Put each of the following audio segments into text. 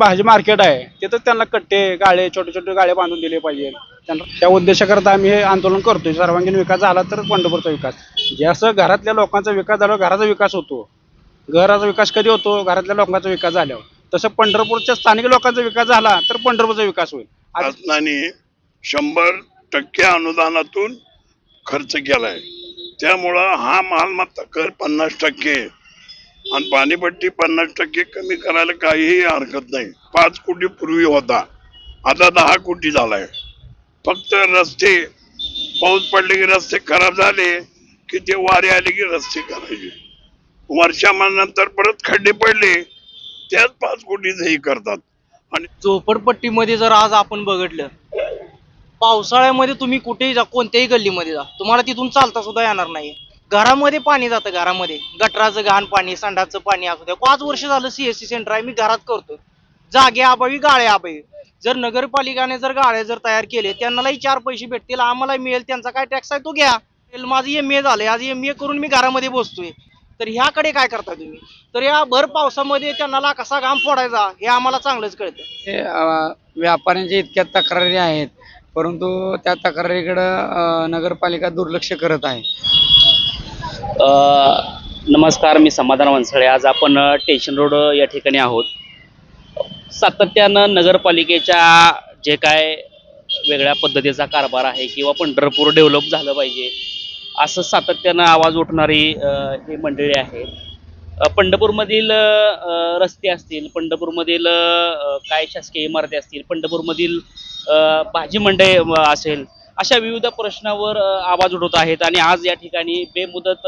भाजी मार्केट आहे. तिथं त्यांना कट्टे गाळे छोटे छोटे गाळे बांधून दिले पाहिजे. त्यांना त्या उद्देशाकरता आम्ही हे आंदोलन करतोय. सर्वांगीण विकास झाला तर पंढरपूरचा विकास. जसं घरातल्या लोकांचा विकास झाल्यावर घराचा विकास होतो. घराचा विकास कधी होतो? घरातल्या लोकांचा विकास झाल्यावर. तसं पंढरपूरच्या स्थानिक लोकांचा विकास झाला तर पंढरपूरचा विकास होईल. शासनाने शंभर टक्के अनुदानातून खर्च केलाय. त्यामुळं हा मालमत्ता कर पन्नास टक्के. आणि पाणीपट्टी पन्नास टक्के कमी करायला काहीही हरकत नाही. पाच कोटी पूर्वी होता. आता दहा कोटी झालाय. फक्त रस्ते पाऊस पडले की रस्ते खराब झाले की ते वारे आले की रस्ते करायचे. वर्षामानंतर परत खड्डे पडले त्याच पाच कोटीच हे करतात. आणि झोपडपट्टीमध्ये जर आज आपण बघितलं पावसाळ्यामध्ये तुम्ही कुठेही जा कोणत्याही गल्लीमध्ये जा तुम्हाला तिथून चालता सुद्धा येणार नाही घरामध्ये पाणी जातं घरामध्ये. गटराचं घाण पाणी संडाचं पाणी असू द्या. पाच वर्ष झालं सीएससी सेंटर आहे मी घरात करतो जागे अभावी गाळे अभावी जर नगरपालिकाने जर गाळे जर तयार केले त्यांनाही चार पैसे भेटतील आम्हाला मिळेल त्यांचा काय टॅक्स आहे तो घ्या. माझं एम ए झालंय आज एम ए करून मी घरामध्ये बसतोय. तर ह्याकडे काय करता तुम्ही? तर या भर पावसामध्ये त्यांना कसा घाम फोडायचा हे आम्हाला चांगलंच कळतं. हे, व्यापाऱ्यांच्या इतक्या तक्रारी आहेत परंतु त्या तक्रारीकडं नगरपालिका दुर्लक्ष करत आहे. नमस्कार मी समाधान वंसळे आज आपण टेशन रोड या ठिकाणी आहोत. सातत्यानं नगरपालिकेच्या जे काय वेगळ्या पद्धतीचा कारभार आहे किंवा पंढरपूर डेव्हलप झालं पाहिजे असं सातत्यानं आवाज उठणारी ही मंडळी आहेत पंढरपूरमधील रस्ते असतील पंढरपूरमधील काय शासकीय इमारती असतील पंढरपूरमधील भाजी मंडई असेल अशा विविध प्रश्नावर आवाज उठवत आहेत आणि आज या ठिकाणी बेमुदत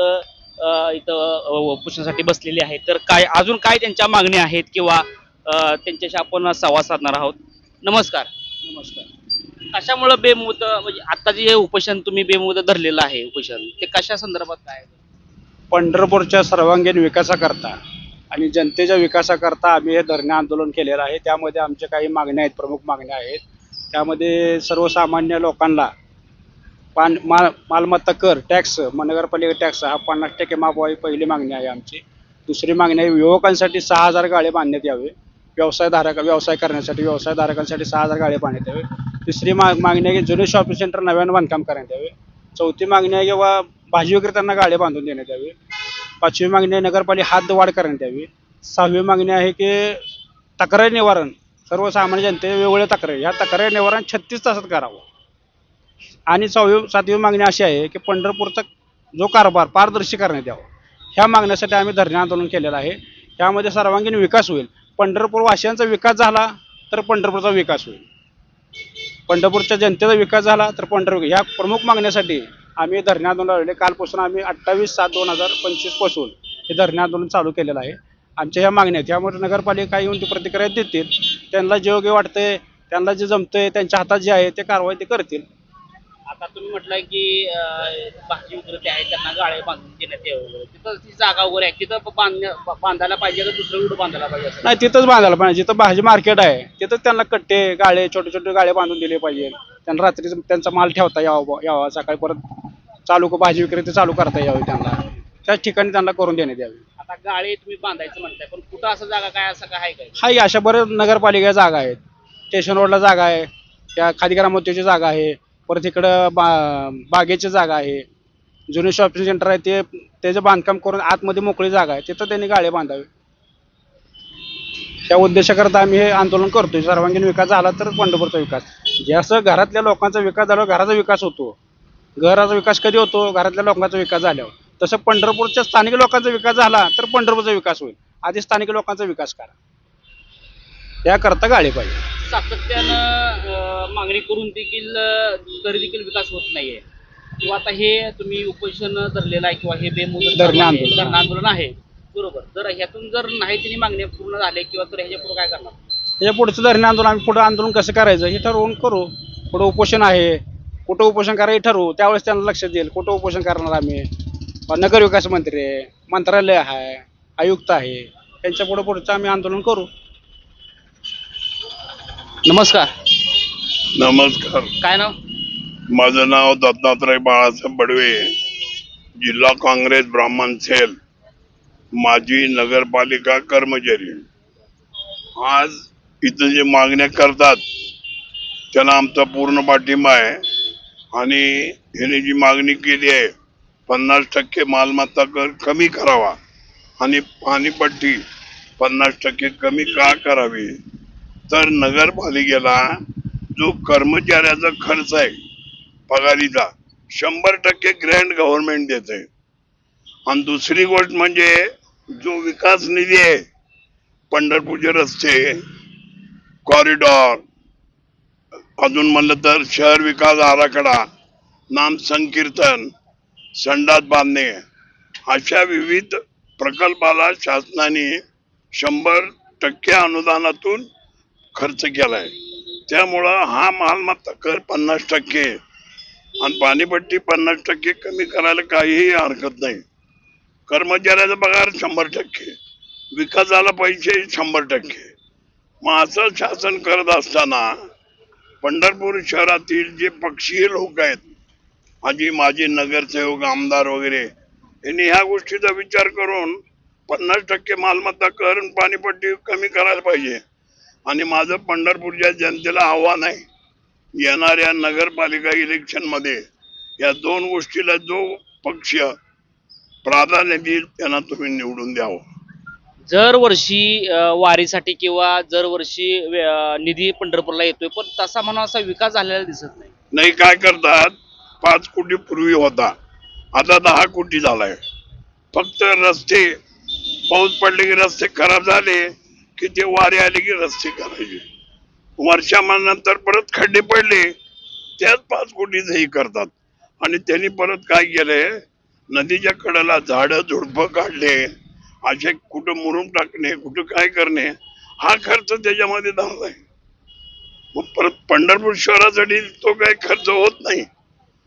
इथं उपोषणासाठी बसलेले आहेत. तर काय अजून काय त्यांच्या मागण्या आहेत किंवा त्यांच्याशी आपण संवाद साधणार आहोत? नमस्कार. नमस्कार. कशामुळं बेमुदत म्हणजे आता जे हे उपोषण तुम्ही बेमुदत धरलेलं आहे उपोषण ते कशा संदर्भात काय आहे? पंढरपूरच्या सर्वांगीण विकासाकरता आणि जनतेच्या विकासाकरता आम्ही हे धरणे आंदोलन केलेलं आहे. त्यामध्ये आमच्या काही मागण्या आहेत प्रमुख मागण्या आहेत. त्यामध्ये सर्वसामान्य लोकांना पान माल मालमत्ता कर टॅक्स नगरपालिका टॅक्स हा पन्नास टक्के माफ व्हावी पहिली मागणी आहे आमची. दुसरी मागणी आहे युवकांसाठी सहा हजार गाळे बांधण्यात यावे. व्यवसायधारक व्यवसाय करण्यासाठी व्यवसायधारकांसाठी सहा हजार गाळे बांधण्यात यावे. तिसरी माग मागणी आहे की जुने शॉपिंग सेंटर नव्यानं बांधकाम करण्यात यावे. चौथी मागणी आहे किंवा भाजी विक्रेत्यांना गाळे बांधून देण्यात यावे. पाचवी मागणी आहे नगरपालिका हात वाढ करण्यात यावी. सहावी मागणी आहे की तक्रारी निवारण. सर्वसामान्य जनते वेगवेगळ्या तक्रारी. ह्या तक्रारी निवारण छत्तीस तासात करावं. आणि सहावी सातवी मागणी अशी आहे की पंढरपूरचा जो कारभार पारदर्शी करण्यात यावा. ह्या मागण्यासाठी आम्ही धरणे आंदोलन केलेलं आहे. त्यामध्ये सर्वांगीण विकास होईल. पंढरपूर वासियांचा विकास झाला तर पंढरपूरचा विकास होईल. पंढरपूरच्या जनतेचा विकास झाला तर पंढरपूर ह्या प्रमुख मागण्यासाठी आम्ही धरणे आंदोलन लावले कालपासून आम्ही अठ्ठावीस सात दोन हजार पंचवीसपासून हे धरणे आंदोलन चालू केलेलं आहे. आमच्या ह्या मागण्या आहेत. त्यामुळे नगरपालिका येऊन ती प्रतिक्रिया देतील त्यांना जे योग्य वाटतंय त्यांना जे जमतंय त्यांच्या हातात जे आहे ते कारवाई ते करतील. आता तुम्ही म्हटलं की अ, भाजी विक्रेते आहेत त्यांना गाळे बांधून देण्यात यावं तिथं ती जागा वगैरे आहे. तिथं बांधण्या बांधायला पाहिजे का दुसरं कुठं बांधायला पाहिजे असं? नाही तिथंच बांधायला पाहिजे. जिथं भाजी मार्केट आहे तिथं त्यांना कट्टे गाळे छोटे छोटे गाळे बांधून दिले पाहिजे. त्यांना रात्री त्यांचा माल ठेवता यावा यावा. सकाळी परत चालू भाजी विक्रेते चालू करता यावे त्यांना. त्याच ठिकाणी त्यांना करून देण्यात यावे. आता गाळे तुम्ही बांधायचं म्हणताय पण कुठं असं जागा काय असं काय आहे काय? हाही अशा बरेच नगरपालिका जागा आहेत. स्टेशन रोडला जागा आहे. त्या खादी ग्रामोद्योगची जागा आहे. परत इकडं बा बागेची जागा आहे. जुने शॉपिंग सेंटर आहे ते त्याचं बांधकाम करून आतमध्ये मोकळी जागा आहे. तिथं त्यांनी गाळे बांधावे. त्या उद्देशाकरता आम्ही हे आंदोलन करतोय. सर्वांगीण विकास झाला तर पंढरपूरचा विकास. जसं घरातल्या लोकांचा विकास झाल्यावर घराचा विकास होतो. घराचा विकास कधी होतो? घरातल्या लोकांचा विकास झाल्यावर. तसं पंढरपूरच्या स्थानिक लोकांचा विकास झाला तर पंढरपूरचा विकास होईल. आधी स्थानिक लोकांचा विकास करा. त्याकरता गाळे पाहिजे. सातत्यानं मागणी करून देखील तरी देखील विकास होत नाहीये. किंवा आता हे तुम्ही उपोषण धरलेलं आहे किंवा हे बेमुदत धरणे आंदोलन. धरणे आंदोलन आहे बरोबर. जर ह्यातून जर नाही त्यांनी मागण्या पूर्ण झाल्या किंवा तर ह्याच्या पुढे काय करणार? त्याच्या पुढचं धरणे आंदोलन आम्ही पुढं आंदोलन कसं करायचं हे ठरवून करू. पुढं उपोषण आहे कुठं उपोषण करायचं हे ठरवू. त्यावेळेस त्यांना लक्ष देईल कुठं उपोषण करणार आम्ही. नगर विकास मंत्री आहे मंत्रालय आहे आयुक्त आहे त्यांच्या पुढं पुढचं आम्ही आंदोलन करू. नमस्कार. नमस्कार. काय नाव? माझं नाव दत्तात्रय बाळासाहेब बडवे. जिल्हा काँग्रेस ब्राह्मण सेल. माजी नगरपालिका कर्मचारी. आज इथं जे मागण्या करतात त्यांना आमचा पूर्ण पाठिंबा आहे. आणि ह्याने जी मागणी केली आहे पन्नास टक्के मालमत्ता कर कमी करावा. आणि पाणीपट्टी पन्नास टक्के कमी का करावी? तर नगरपालिकेला जो कर्मचाऱ्याचा खर्च आहे पगारीचा शंभर टक्के ग्रँड गव्हर्नमेंट देते आणि दुसरी गोष्ट म्हणजे जो विकास निधी आहे पंढरपूरचे रस्ते कॉरिडॉर अजून म्हणलं तर शहर विकास आराखडा नाम संकीर्तन संडास बांधणे अशा विविध प्रकल्पाला शासनाने शंभर टक्के अनुदानातून खर्च केलाय. त्यामुळं हा मालमत्ता कर पन्नास टक्के. आणि पाणीपट्टी पन्नास टक्के कमी करायला काहीही हरकत नाही. कर्मचाऱ्याचा पगार शंभर टक्के. विकासाला पैसे शंभर टक्के. मग असं शासन करत असताना पंढरपूर शहरातील जे पक्षीय लोक आहेत माझी माजी नगरसेवक आमदार वगैरे यांनी ह्या गोष्टीचा विचार करून पन्नास टक्के मालमत्ता कर आणि पाणीपट्टी कमी करायला पाहिजे. आणि माझं पंढरपूरच्या जनतेला आव्हान आहे येणाऱ्या नगरपालिका इलेक्शनमध्ये या दोन गोष्टीला जो पक्ष प्राधान्य देईल त्यांना तुम्ही निवडून द्यावं. जर वर्षी वारीसाठी किंवा जर वर्षी निधी पंढरपूरला येतोय पण तसा म्हणून असा विकास झालेला दिसत नाही. नाही काय करतात पाच कोटी पूर्वी होता आता दहा कोटी झालाय. फक्त रस्ते पाऊस पडले की रस्ते खराब झाले की ते वारे आले की रस्ते करायचे. वर्षामानंतर परत खड्डे पडले त्याच पाच कोटीच हे करतात. आणि त्यांनी परत काय केलंय? नदीच्या कडेला झाडं झुडपं काढले. असे कुठं मुरुम टाकणे कुठं काय करणे हा खर्च त्याच्यामध्ये धरलाय मग परत पंढरपूर शहरासाठी तो काही खर्च होत नाही.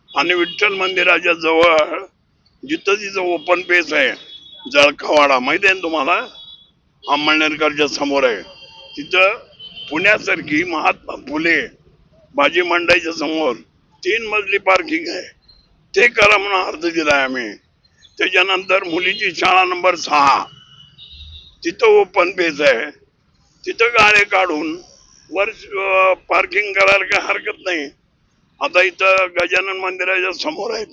आणि विठ्ठल मंदिराच्या जवळ जिथं तिथं ओपन पेस आहे जळकावाडा. माहिती आहे ना तुम्हाला? अंमळनेरकरच्या समोर आहे. तिथं पुण्यासारखी महात्मा फुले भाजी मंडईच्या समोर तीन मजली पार्किंग आहे. ते करा म्हणून अर्ज आहे आम्ही. त्याच्यानंतर मुलीची शाळा नंबर सहा. तिथं ओपन पेज आहे. तिथं गाड्या काढून वर पार्किंग करायला काही हरकत नाही. आता इथं गजानन मंदिराच्या समोर आहेत.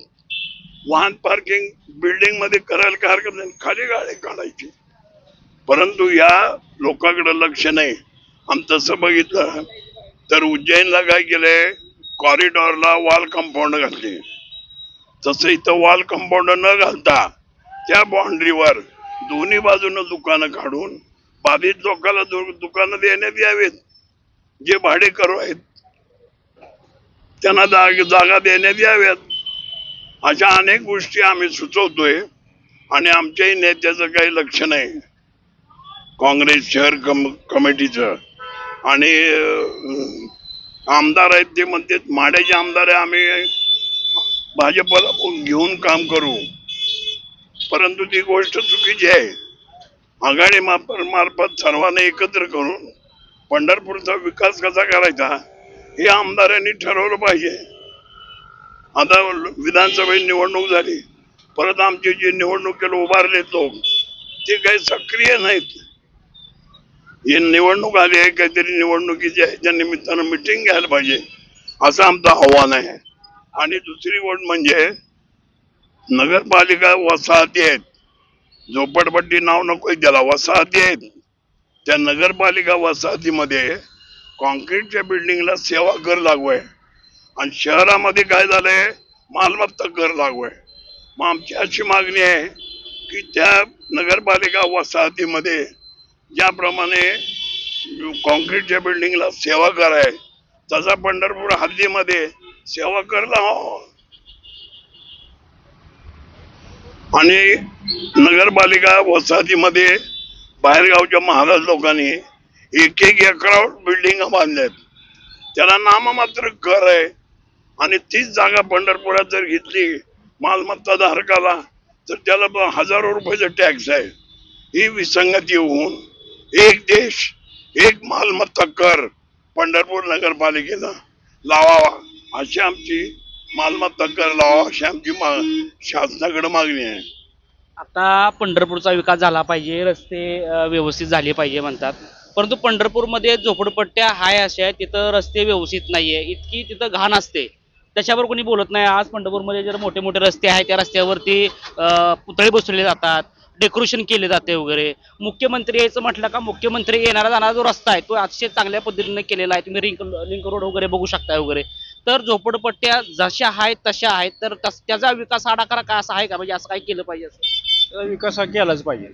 वाहन पार्किंग बिल्डिंगमध्ये करायला काही हरकत नाही. खाली गाळे काढायची. परंतु या लोकांकडे लक्ष नाही. आम्ही तसं बघितलं. तर उज्जैनला काय केलंय? कॉरिडॉरला वॉल कंपाऊंड घातली. तसं इथं वॉल कंपाऊंड न घालता त्या बाउंड्रीवर दोन्ही बाजूनं दुकानं काढून बाधित लोकांना दु- दुकानं देण्यात यावेत. जे भाडेकरू आहेत त्यांना जाग- जागा देण्यात याव्यात. अशा अनेक गोष्टी आम्ही सुचवतोय आणि आमच्याही नेत्याचं काही लक्ष नाही. काँग्रेस शहर कम कमिटीचं. आणि आमदार आहेत ते म्हणतात माड्याचे आमदार आहे आम्ही भाजपला घेऊन काम करू. परंतु ती गोष्ट चुकीची आहे. आघाडी मार्फत सर्वांना एकत्र करून पंढरपूरचा विकास कसा करायचा हे आमदारांनी ठरवलं पाहिजे. आता विधानसभेची निवडणूक झाली. परत आमचे जे निवडणुकीला उभारले लोक ते काही सक्रिय नाहीत. ही निवडणूक आली आहे काहीतरी निवडणुकीच्या ह्याच्या निमित्तानं मिटिंग घ्यायला पाहिजे असं आमचं आव्हान आहे. आणि दुसरी गोष्ट म्हणजे नगरपालिका वसाहती आहेत. झोपडपट्टी नाव नको त्याला वसाहती आहेत. त्या नगरपालिका वसाहतीमध्ये कॉन्क्रीटच्या बिल्डिंगला सेवा कर लागू आहे. आणि शहरामध्ये काय झालंय? मालमत्ता कर लागू आहे. मग आमची अशी मागणी आहे की त्या नगरपालिका वसाहतीमध्ये ज्याप्रमाणे कॉन्क्रीटच्या बिल्डिंगला सेवा कर आहे तसा पंढरपूर हद्दीमध्ये सेवा कर हो. आणि नगरपालिका वसाहतीमध्ये बाहेरगावच्या महाराज लोकांनी एक एक एकरावर बिल्डिंग बांधल्यात. त्याला नाममात्र कर आहे. आणि तीच जागा पंढरपुरात जर घेतली मालमत्ता धारकाला तर त्याला हजारो रुपयाचा टॅक्स आहे. ही विसंगती होऊन एक देश एक मालमत्ता कर पंढरपूर नगरपालिकेला लावावा. अशी आमची मालमत्ता कर लावावा अशी आमची मा शासनाकडे मागणी आहे. आता पंढरपूरचा विकास झाला पाहिजे रस्ते व्यवस्थित झाले पाहिजे म्हणतात. परंतु पंढरपूरमध्ये झोपडपट्ट्या हाय अशा आहेत तिथं रस्ते व्यवस्थित नाहीये. इतकी तिथं घाण असते. त्याच्यावर कोणी बोलत नाही. आज पंढरपूरमध्ये जर मोठे मोठे रस्ते आहेत त्या रस्त्यावरती पुतळे बसवले जातात. डेकोरेशन केले जाते वगैरे. मुख्यमंत्री यायचं म्हटलं का मुख्यमंत्री येणारा जाणारा जो रस्ता आहे तो अतिशय चांगल्या पद्धतीने केलेला आहे. तुम्ही रिंक लिंक रोड वगैरे बघू शकताय वगैरे. तर झोपडपट्ट्या जशा आहेत तशा आहेत. तर त्याचा विकास आराखडा का असा आहे का? म्हणजे असं काय केलं पाहिजे असं? विकास हा केलाच पाहिजे.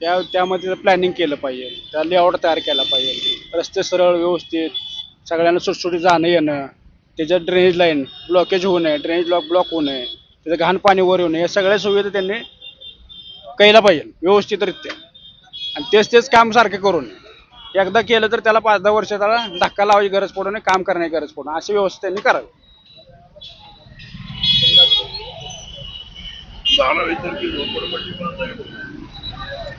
त्या त्यामध्ये प्लॅनिंग केलं पाहिजे. त्या लेआउट तयार केला पाहिजे. रस्ते सरळ व्यवस्थित. सगळ्यांना सुटसुटी जाणं येणं. त्याच्यात ड्रेनेज लाईन ब्लॉकेज होऊ नये. ड्रेनेज ब्लॉक ब्लॉक होऊ नये. त्याचं घाण पाणी वर येऊ नये. या सगळ्या सुविधा त्यांनी केला पाहिजे व्यवस्थितरित्या. आणि तेच तेच काम सारखे करून. एकदा केलं तर त्याला पाच दहा वर्ष त्याला धक्का लावायची गरज पडू नये काम करण्याची गरज पडू नये. अशी व्यवस्था त्यांनी करावी.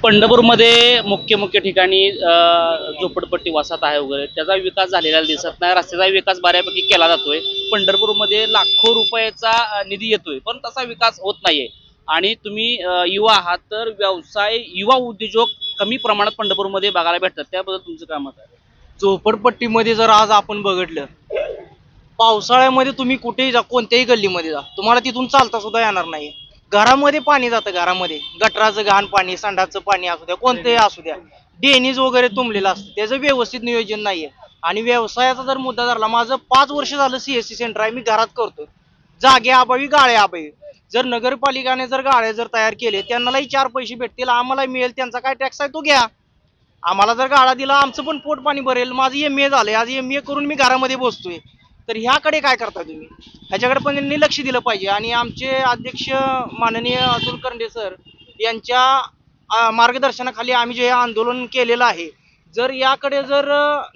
पंढरपूरमध्ये मुख्य मुख्य ठिकाणी झोपडपट्टी वसाहत आहे वगैरे. त्याचा विकास झालेला दिसत नाही. रस्त्याचा विकास बऱ्यापैकी केला जातोय. पंढरपूरमध्ये लाखो रुपयाचा निधी येतोय. पण तसा विकास होत नाहीये. आणि तुम्ही युवा आहात तर व्यवसाय युवा उद्योजक कमी प्रमाणात पंढरपूरमध्ये बघायला भेटतात. त्याबद्दल तुमचं काय मत आहे? झोपडपट्टीमध्ये जर आज आपण बघितलं पावसाळ्यामध्ये तुम्ही कुठेही जा कोणत्याही गल्लीमध्ये जा तुम्हाला तिथून चालता सुद्धा येणार नाही. घरामध्ये पाणी जातं घरामध्ये. गटराचं घाण पाणी संडाचं पाणी असू द्या कोणतेही असू द्या. डेनीज वगैरे तुंबलेलं असतं. त्याचं व्यवस्थित नियोजन नाहीये. आणि व्यवसायाचा जर मुद्दा धरला माझं पाच वर्ष झालं सीएससी सेंटर आहे मी घरात करतो जागे अभावी गाळे अभावी जर नगरपालिकाने जर गाळे जर तयार केले त्यांनाही चार पैसे भेटतील आम्हाला मिळेल त्यांचा काय टॅक्स आहे तो घ्या. आम्हाला जर गाळा दिला आमचं पण पोट पाणी भरेल माझं एम ए झालंय आज एम ए करून मी घरामध्ये बसतोय. तर ह्याकडे काय करता तुम्ही? ह्याच्याकडे पण त्यांनी लक्ष दिलं पाहिजे. आणि आमचे अध्यक्ष माननीय अतुल करंडे सर यांच्या मार्गदर्शनाखाली आम्ही जे हे आंदोलन केलेलं आहे जर याकडे जर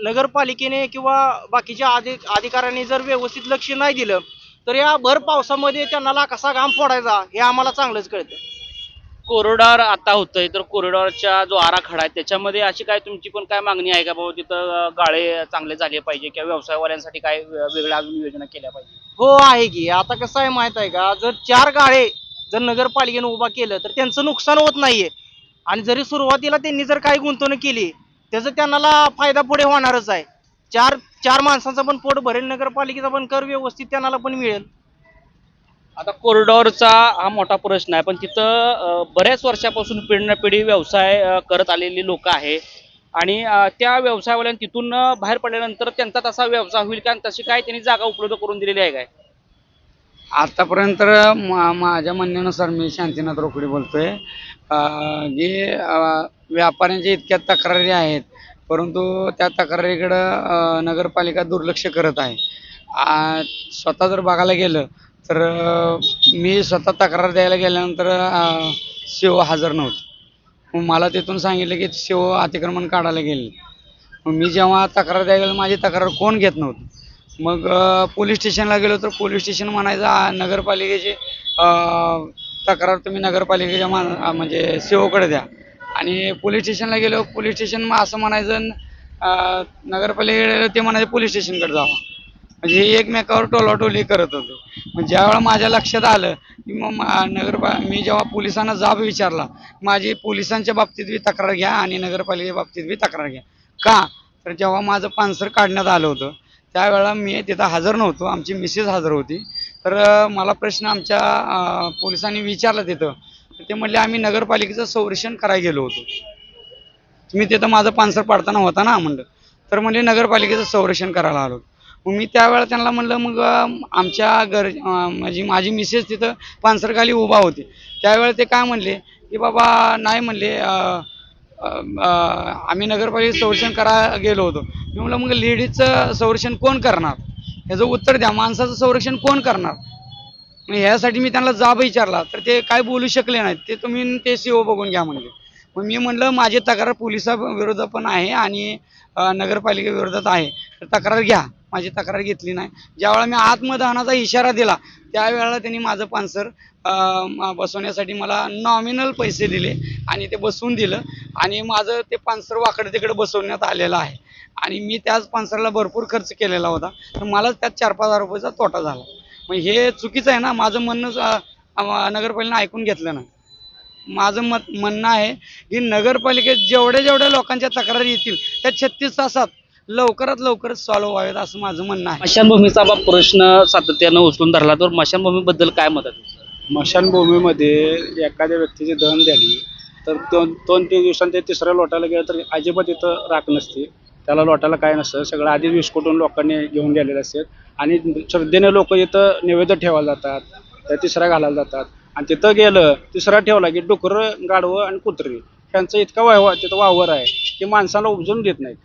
नगरपालिकेने किंवा बाकीच्या अधिक अधिकाऱ्यांनी जर व्यवस्थित लक्ष नाही दिलं तर या भर पावसामध्ये त्यांना कसा घाम फोडायचा हे आम्हाला चांगलंच कळतं कॉरिडॉर आता होतंय तर कॉरिडॉरचा जो आराखडा आहे त्याच्यामध्ये अशी काय तुमची पण काय मागणी आहे का बाबा तिथं गाळे चांगले झाले पाहिजे किंवा व्यवसायवाल्यांसाठी काय वेगळ्या अजून योजना केल्या पाहिजे? हो आहे की. आता कसं आहे माहीत आहे का जर चार गाळे जर नगरपालिकेने उभा केलं तर त्यांचं नुकसान होत नाहीये. आणि जरी सुरुवातीला त्यांनी जर काही गुंतवणूक केली त्याचा त्यांना फायदा पुढे होणारच आहे. चार चार माणसांचा पण पोट भरेल नगरपालिकेचा पण कर व्यवस्थित त्यांना पण मिळेल. आता कॉरिडॉरचा हा मोठा प्रश्न आहे पण तिथं अं, बऱ्याच वर्षापासून पिढी ना पिढी व्यवसाय अं, करत आलेली लोक आहे. आणि अं, त्या व्यवसायवाल्यांना तिथून अं, बाहेर पडल्यानंतर त्यांचा तसा व्यवसाय होईल का? आणि तशी काय त्यांनी जागा उपलब्ध करून दिलेली आहे काय? आतापर्यंत मा माझ्या म्हणण्यानुसार मी शांतीनाथ रोकडे बोलतोय. अं, जे अं, व्यापाऱ्यांच्या इतक्या तक्रारी आहेत परंतु त्या तक्रारीकडं नगरपालिका दुर्लक्ष करत आहे. स्वतः जर बघायला गेलं तर मी स्वतः तक्रार द्यायला गेल्यानंतर शिव हजर नव्हते. मग मला तिथून सांगितलं की शिव अतिक्रमण काढायला गेले. मग मी जेव्हा तक्रार द्यायला गेलो माझी तक्रार कोण घेत नव्हतं. मग पोलीस स्टेशनला गेलो तर पोलीस स्टेशन म्हणायचं नगरपालिकेची तक्रार तुम्ही नगरपालिकेच्या मान म्हणजे सीओकडे द्या. आणि पोलीस स्टेशनला गेलो पोलीस स्टेशन मग असं म्हणायचं नगरपालिकेला ते म्हणायचं पोलीस स्टेशनकडे जावा. म्हणजे हे एकमेकावर टोलाटोली करत होतो. मग ज्यावेळेला माझ्या लक्षात आलं की मग मा- नगरपा मी जेव्हा पोलिसांना जाब विचारला माझी पोलिसांच्या बाबतीत बी तक्रार घ्या आणि नगरपालिके बाबतीत बी तक्रार घ्या. का? तर जेव्हा माझं पानसर काढण्यात आलं होतं त्यावेळेला मी तिथं हजर नव्हतो. आमची मिसेस हजर होती. तर मला प्रश्न आमच्या पोलिसांनी विचारला तिथं ते म्हणले आम्ही नगरपालिकेचं संरक्षण करायला गेलो होतो. तुम्ही तिथं माझं पानसर पाडताना होता ना म्हणलं. तर म्हणले नगरपालिकेचं संरक्षण करायला आलो. मग मी त्यावेळेला त्यांना म्हणलं मग आमच्या घर माझी म्हणजे माझी मिसेस तिथं पानसरखाली उभा होती. त्यावेळेला ते काय म्हणले की बाबा नाही म्हणले आम्ही नगरपालिकेचं संरक्षण करा गेलो होतो. मी म्हणलं मग लेडीजचं संरक्षण कोण करणार? ह्याचं उत्तर द्या माणसाचं संरक्षण कोण करणार? म्हणजे मग ह्यासाठी मी त्यांना जाब विचारला तर ते काय बोलू शकले नाहीत. ते तुम्ही ते सीओ बघून घ्या म्हणले. मग मी म्हणलं माझी तक्रार पोलिसाविरोधात पण आहे आणि नगरपालिकेविरोधात आहे. तर तक्रार घ्या. माझी तक्रार घेतली नाही. ज्यावेळेला मी आत्मदहनाचा इशारा दिला त्यावेळेला त्यांनी माझं पान्सर बसवण्यासाठी मला नॉमिनल पैसे दिले आणि ते बसवून दिलं. आणि माझं ते पान्सर वाकडं तिकडे बसवण्यात आलेलं आहे. आणि मी त्याच पान्सरला भरपूर खर्च केलेला होता. तर मलाच त्यात चार पाच हजार रुपयाचा तोटा झाला. मग हे चुकीचं आहे ना माझं म्हणणं नगरपालिकेनं ऐकून घेतलं ना. माझं मत म्हणणं आहे की नगरपालिकेत जेवढ्या जेवढ्या लोकांच्या तक्रारी येतील त्या छत्तीस तासात लवकरात लवकरच सॉल्व्ह व्हावेत असं माझं म्हणणं आहे. स्मशानभूमीचा प्रश्न सातत्यानं उचलून धरला तर स्मशानभूमीबद्दल काय मत आहे? स्मशानभूमीमध्ये एखाद्या व्यक्तीची दहन झाली तर दोन दोन तीन दिवसांनी ते तिसऱ्या लोटाला गेलं तर अजिबात इथं राख नसते. त्याला लोटाला काय नसतं सगळं आधीच विस्कटून लोकांनी घेऊन गेलेले असतात आणि श्रद्धेने लोक इथं नैवेद्य ठेवायला जातात त्या तिसऱ्या घालायला जातात. आणि तिथं गेलं तिसरा ठेवला की डुकरं गाढवं आणि कुत्री. त्यांचं इतका वाव तिथं वावर आहे की माणसाला उपजून देत नाहीत.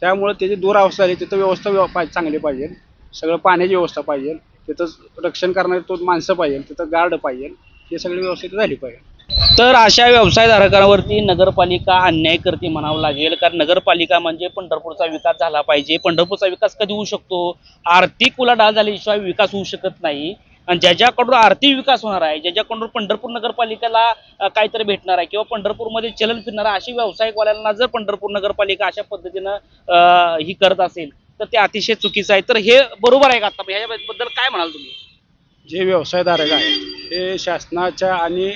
त्यामुळे त्याची दुरावस्था झाली तिथं व्यवस्था व्यव पाहिजे चांगली पाहिजे. सगळं पाण्याची व्यवस्था पाहिजे. तिथं रक्षण करणारे तो माणसं पाहिजे तिथं गार्ड पाहिजे. हे सगळी व्यवस्थित झाली पाहिजे. तर अशा व्यवसायधारकांवरती नगरपालिका अन्याय करते म्हणावं लागेल. कारण नगरपालिका म्हणजे पंढरपूरचा विकास झाला पाहिजे. पंढरपूरचा विकास कधी होऊ शकतो? आर्थिक उलाढाल झाल्याशिवाय विकास होऊ शकत नाही. आणि ज्याच्याकडून आर्थिक विकास होणार आहे ज्याच्याकडून पंढरपूर नगरपालिकेला काहीतरी भेटणार आहे किंवा पंढरपूरमध्ये चलन फिरणार आहे अशी व्यावसायिकवाल्यांना जर पंढरपूर नगरपालिका अशा पद्धतीनं ही करत असेल तर ते अतिशय चुकीचं आहे. तर हे बरोबर आहे का आता? ह्याच्याबद्दल काय म्हणाल तुम्ही? जे व्यवसायधारक आहेत हे शासनाच्या आणि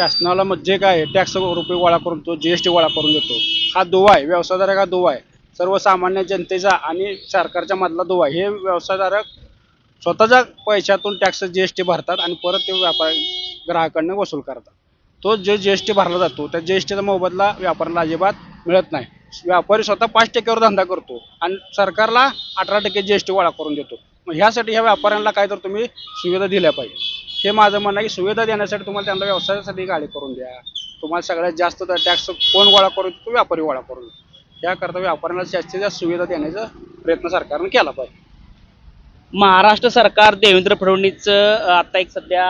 शासनाला मग जे काय टॅक्स रुपये गोळा करून तो जी एस टी गोळा करून देतो. हा दुवा आहे व्यवसायधारक हा दुवा आहे. सर्वसामान्य जनतेचा आणि सरकारच्या मधला दुवा आहे. हे व्यवसायधारक स्वतःच्या पैशातून टॅक्स जी एस टी भरतात आणि परत ते व्यापार ग्राहकांना वसूल करतात. तो जे जी एस टी भरला जातो त्या जी एस टीचा मोबदला व्यापाऱ्याला अजिबात मिळत नाही. व्यापारी स्वतः पाच टक्क्यावर धंदा करतो आणि सरकारला अठरा टक्के जी एस टी गोळा करून देतो. मग ह्यासाठी ह्या व्यापाऱ्यांना काय तर तुम्ही सुविधा दिल्या पाहिजे. हे माझं म्हणणं आहे की सुविधा देण्यासाठी तुम्हाला त्यांना व्यवसायासाठी गाडी करून द्या. तुम्हाला सगळ्यात जास्त टॅक्स कोण गोळा करून देतो व्यापारी गोळा करून. त्याकरता व्यापाऱ्यांना जास्तीत जास्त सुविधा देण्याचा प्रयत्न सरकारने केला पाहिजे. महाराष्ट्र सरकार देवेंद्र फडणवीसचं आता एक सध्या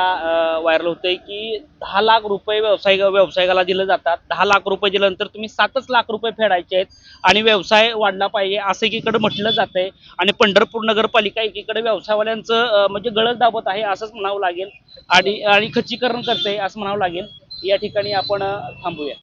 व्हायरल होतंय की दहा लाख रुपये व्यवसाय व्यावसायिकाला दिले जातात. दहा लाख रुपये दिल्यानंतर तुम्ही सातच लाख रुपये फेडायचे आहेत आणि व्यवसाय वाढला पाहिजे असं एकीकडे म्हटलं जातंय. आणि पंढरपूर नगरपालिका एकीकडे व्यवसायवाल्यांचं म्हणजे गळत दाबत आहे असंच म्हणावं लागेल. आणि आणि खच्चीकरण करते असं म्हणावं लागेल. या ठिकाणी आपण थांबूया.